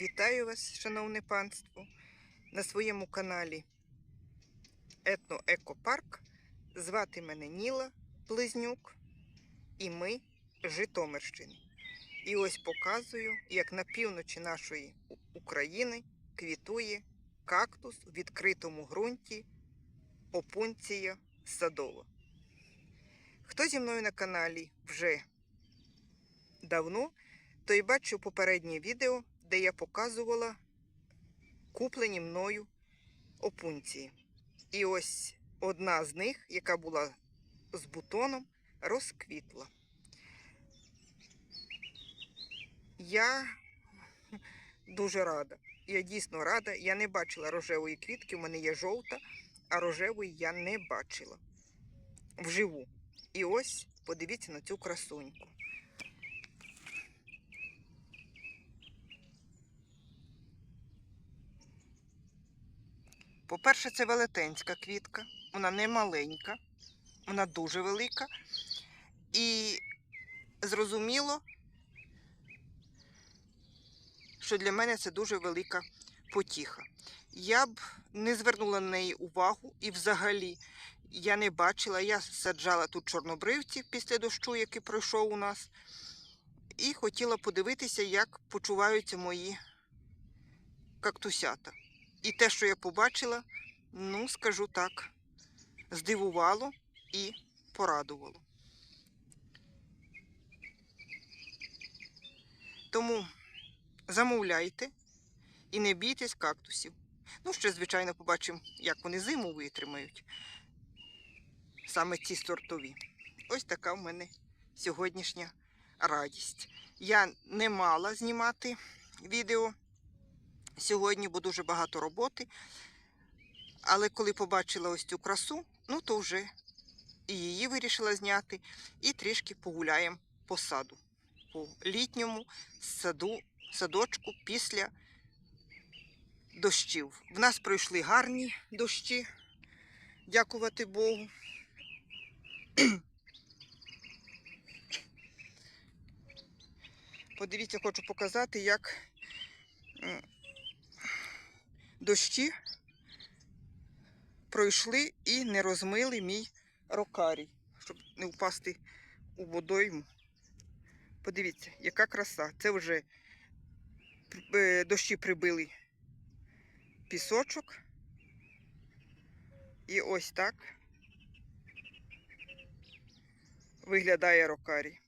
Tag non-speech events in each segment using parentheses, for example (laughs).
Вітаю вас, шановне панство, на своєму каналі Етно-Екопарк. Звати мене Ніла Близнюк, і ми Житомирщини. І ось показую, як на півночі нашої України квітує кактус у відкритому ґрунті опунція садова. Хто зі мною на каналі вже давно, той бачив попереднє відео, де я показувала куплені мною опунції. І ось одна з них, яка була з бутоном, розквітла. Я дуже рада. Я дійсно рада. Я не бачила рожевої квітки, у мене є жовта, а рожевої я не бачила вживу. І ось подивіться на цю красуньку. По-перше, це велетенська квітка, вона не маленька, вона дуже велика. І зрозуміло, що для мене це дуже велика потіха. Я б не звернула на неї увагу і взагалі я не бачила. Я саджала тут чорнобривці після дощу, який пройшов у нас, і хотіла подивитися, як почуваються мої кактусята. І те, що я побачила, ну, скажу так, здивувало і порадувало. Тому замовляйте і не бійтесь кактусів. Ну, ще, звичайно, побачимо, як вони зиму витримають. Саме ці сортові. Ось така в мене сьогоднішня радість. Я не мала знімати відео сьогодні, бо дуже багато роботи. Але коли побачила ось цю красу, ну то вже і її вирішила зняти, і трішки погуляємо по саду, по літньому саду, садочку після дощів. В нас пройшли гарні дощі, дякувати Богу. Подивіться, хочу показати, як дощі пройшли і не розмили мій рокарій, щоб не впасти у водойму. Подивіться, яка краса. Це вже е, дощі прибили пісочок. І ось так виглядає рокарій.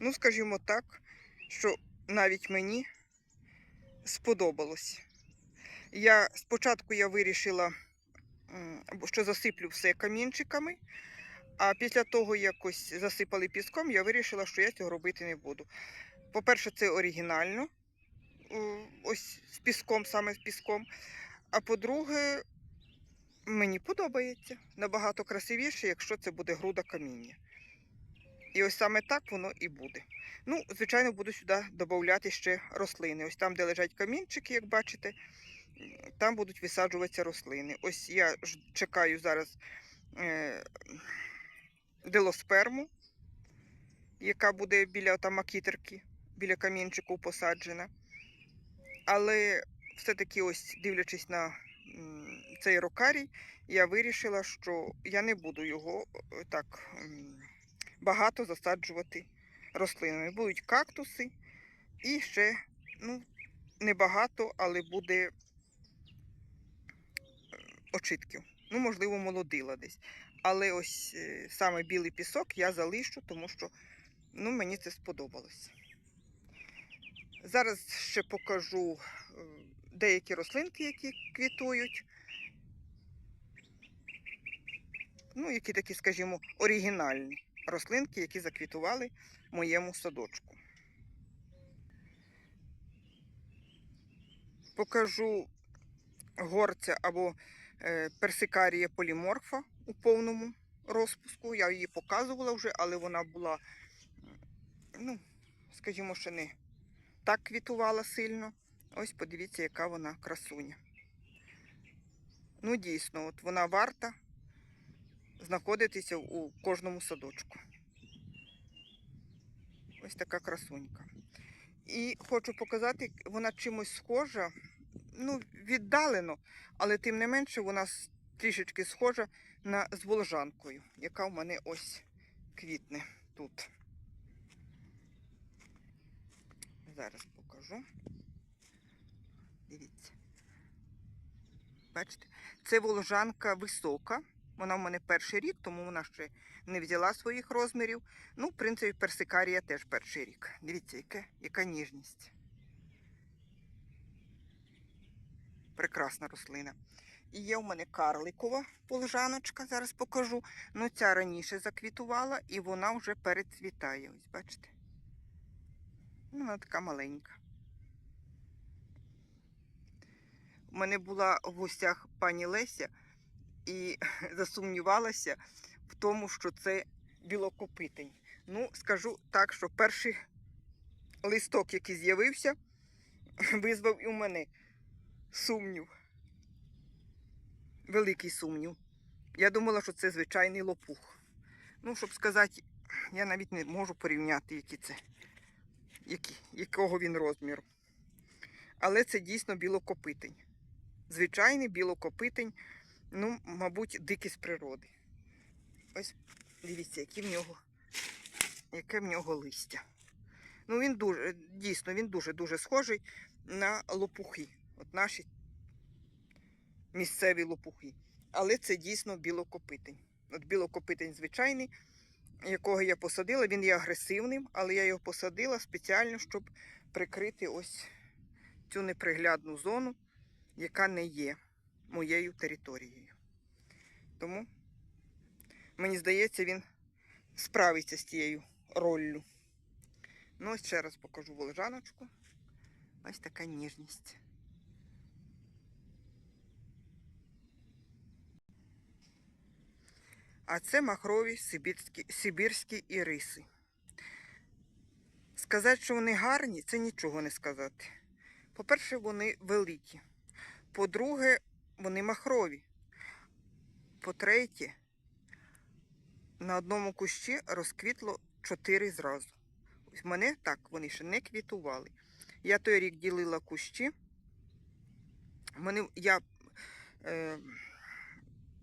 Ну, скажімо так, що навіть мені сподобалось. Я спочатку я вирішила, що засиплю все камінчиками, а після того якось засипали піском, я вирішила, що я цього робити не буду. По-перше, це оригінально, ось з піском, саме з піском. А по-друге, мені подобається набагато красивіше, якщо це буде груда каміння. І ось саме так воно і буде. Ну, звичайно, буду сюди додати ще рослини. Ось там, де лежать камінчики, як бачите, там будуть висаджуватися рослини. Ось я чекаю зараз е, делосперму, яка буде біля там макітерки, біля камінчику посаджена. Але все-таки, ось дивлячись на цей рокарій, я вирішила, що я не буду його е, так багато засаджувати рослинами. Будуть кактуси і ще, ну, небагато, але буде е, очитків. Ну, можливо, молодила десь. Але ось е, саме білий пісок я залишу, тому що ну, мені це сподобалось. Зараз ще покажу е, деякі рослинки, які квітують. Ну, які такі, скажімо, оригінальні рослинки, які заквітували в моєму садочку. Покажу горця або е, персикарія поліморфа у повному розпуску. Я її показувала вже, але вона була, ну, скажімо, ще не так квітувала сильно. Ось подивіться, яка вона красуня. Ну, дійсно, от вона варта знаходитися у кожному садочку. Ось така красунька. І хочу показати, вона чимось схожа, ну, віддалено, але тим не менше вона трішечки схожа на з волжанкою, яка в мене ось квітне тут. Зараз покажу. Дивіться. Бачите? Це волжанка висока. Вона в мене перший рік, тому вона ще не взяла своїх розмірів. Ну, в принципі, персикарія теж перший рік. Дивіться, яке, яка ніжність. Прекрасна рослина. І є в мене карликова полежаночка, зараз покажу. Ну, ця раніше заквітувала і вона вже перецвітає. Ось бачите? Ну, вона така маленька. У мене була в гостях пані Леся і (laughs) засумнівалася в тому, що це білокопитень. Ну, скажу так, що перший листок, який з'явився, (laughs) визвав і у мене сумнів. Великий сумнів. Я думала, що це звичайний лопух. Ну, щоб сказати, я навіть не можу порівняти, які це, які, якого він розміру. Але це дійсно білокопитень. Звичайний білокопитень, ну, мабуть, дикий з природи. Ось дивіться, які в нього, яке в нього листя. Ну, він дуже, дійсно, він дуже-дуже схожий на лопухи. От наші місцеві лопухи. Але це дійсно білокопитень. От білокопитень звичайний, якого я посадила, він є агресивним, але я його посадила спеціально, щоб прикрити ось цю неприглядну зону, яка не є моєю територією. Тому, мені здається, він справиться з тією роллю. Ну, ось ще раз покажу волжаночку. Ось така ніжність. А це махрові сибірські, сибірські іриси. Сказати, що вони гарні, це нічого не сказати. По-перше, вони великі. По-друге, вони махрові. По-третє, на одному кущі розквітло чотири зразу. Ось мене так, вони ще не квітували. Я той рік ділила кущі. Мене, я е,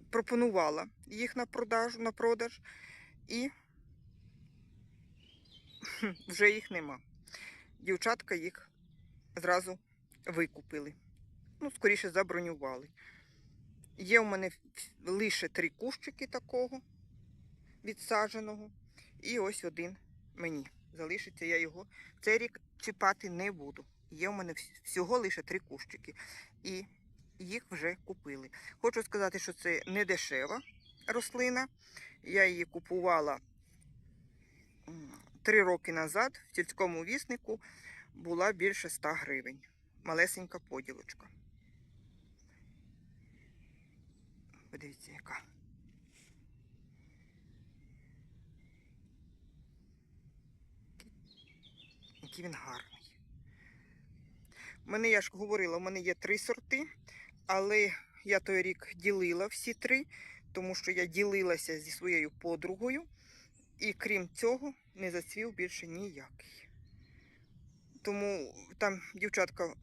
пропонувала їх на продаж, на продаж і (laughs) вже їх нема. Дівчатка їх зразу викупили. Ну, скоріше забронювали. Є у мене лише три кущики такого відсадженого. І ось один мені залишиться. Я його цей рік чіпати не буду. Є у мене всього лише три кущики. І їх вже купили. Хочу сказати, що це не дешева рослина. Я її купувала три роки назад в сільському віснику була більше 100 гривень. Малесенька поділочка. Подивіться, яка. Який він гарний. Мене, я ж говорила, у мене є три сорти, але я той рік ділила всі три, тому що я ділилася зі своєю подругою, і крім цього, не зацвів більше ніякий. Тому там, дівчатка, е,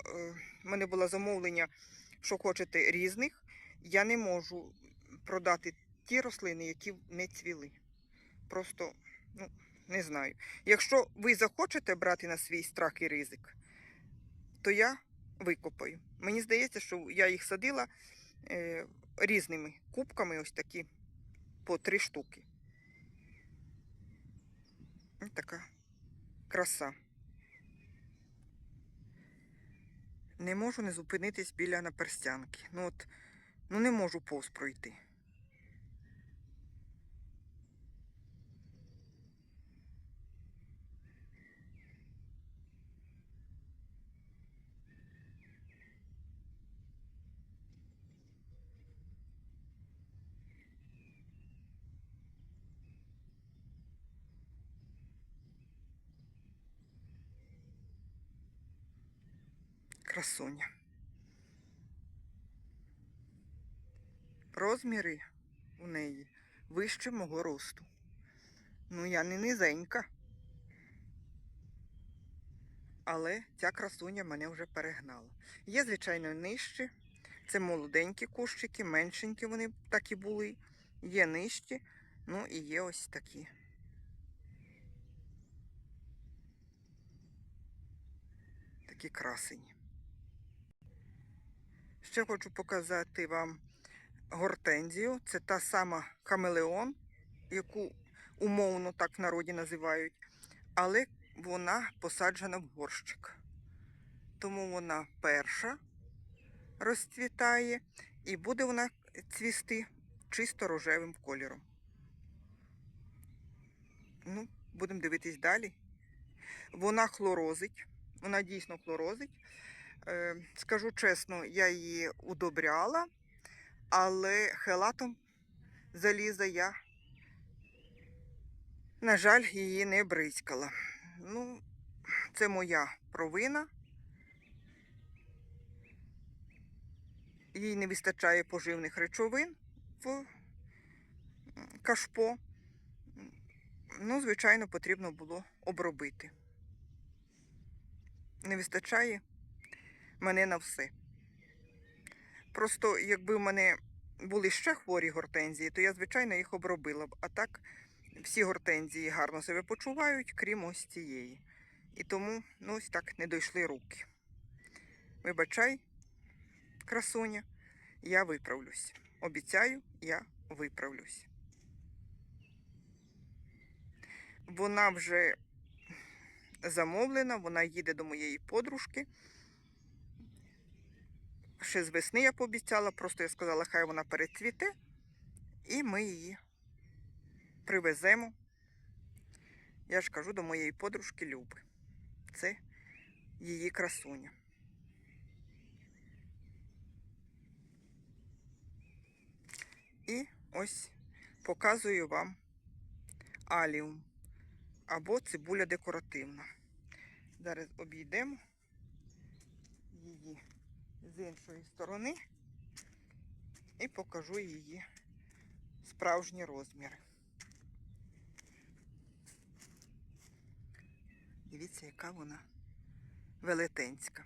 в мене було замовлення, що хочете різних. Я не можу продати ті рослини, які не цвіли. Просто, ну, не знаю. Якщо ви захочете брати на свій страх і ризик, то я викопаю. Мені здається, що я їх садила е, різними кубками, ось такі по три штуки. Ось така краса. Не можу не зупинитись біля наперстянки. Ну от, ну не можу повз пройти. Красуня. Розміри у неї вище мого росту. Ну, я не низенька. але ця красуня мене вже перегнала. Є, звичайно, нижчі. Це молоденькі кущики, меншенькі вони так і були. Є нижчі, ну і є ось такі. Такі красені. Ще хочу показати вам гортензію. Це та сама камелеон, яку умовно так в народі називають, але вона посаджена в горщик. Тому вона перша розцвітає і буде вона цвісти чисто рожевим кольором. Ну, будемо дивитись далі. Вона хлорозить, вона дійсно хлорозить. Е, скажу чесно, я її удобряла, але хелатом заліза я, на жаль, її не бризкала. Ну, це моя провина. Їй не вистачає поживних речовин в кашпо. Ну, звичайно, потрібно було обробити. Не вистачає мене на все. Просто, якби в мене були ще хворі гортензії, то я, звичайно, їх обробила б. А так всі гортензії гарно себе почувають, крім ось цієї. І тому ну, ось так не дійшли руки. Вибачай, красуня, я виправлюсь. Обіцяю, я виправлюсь. Вона вже замовлена, вона їде до моєї подружки. Ще з весни я пообіцяла, просто я сказала, хай вона перецвіте, і ми її привеземо. Я ж кажу до моєї подружки Люби. Це її красуня. І ось показую вам аліум або цибуля декоративна. Зараз обійдемо її з іншої сторони і покажу її справжні розміри. Дивіться, яка вона велетенська.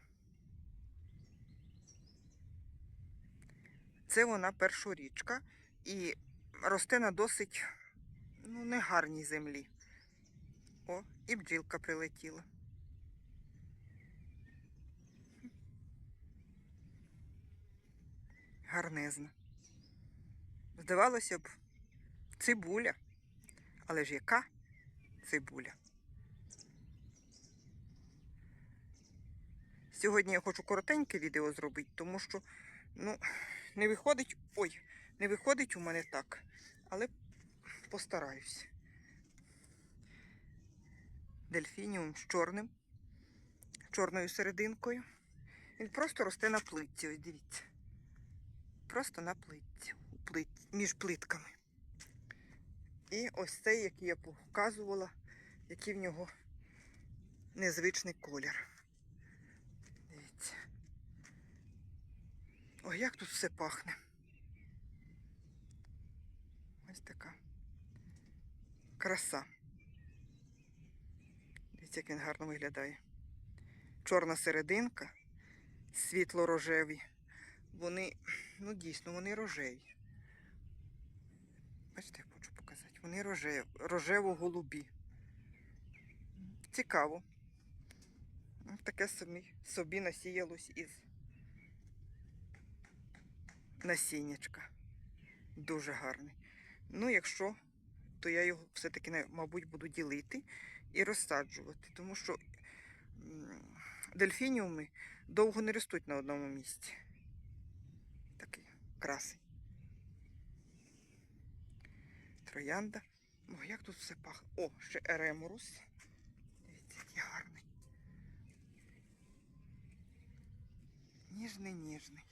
Це вона першорічка і росте на досить ну, негарній землі. О, і бджілка прилетіла. Гарнезна. Здавалося б, цибуля. Але ж яка цибуля? Сьогодні я хочу коротеньке відео зробити, тому що, ну, не виходить. Ой, не виходить у мене так, але постараюсь. Дельфініум з чорним, чорною серединкою. Він просто росте на плитці, ось дивіться. Просто на плитці, плит, між плитками. І ось цей, який я показувала, який в нього незвичний колір. Дивіться. Ой, як тут все пахне. Ось така краса. Дивіться, як він гарно виглядає. Чорна серединка, світло-рожеві. Вони, ну дійсно, вони рожеві. Бачите, я хочу показати. Вони рожев, рожево-голубі. Цікаво. Ну, Таке собі, собі насіялось із насіннячка. Дуже гарний. Ну, якщо, то я його все-таки, мабуть, буду ділити і розсаджувати, тому що дельфініуми довго не ростуть на одному місці. Такий. Троянда. О, як тут все пахне. О, ще еремурус. Дивіться, який гарний. Ніжний, ніжний.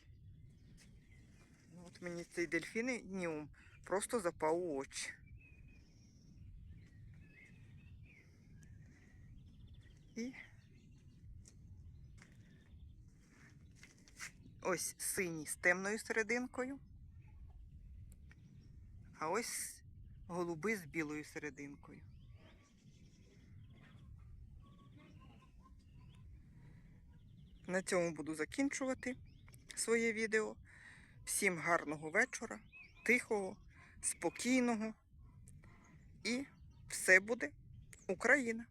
Ну, от мені цей дельфініум просто запав у очі. І ось синій з темною серединкою, а ось голуби з білою серединкою. На цьому буду закінчувати своє відео. Всім гарного вечора, тихого, спокійного. І все буде Україна!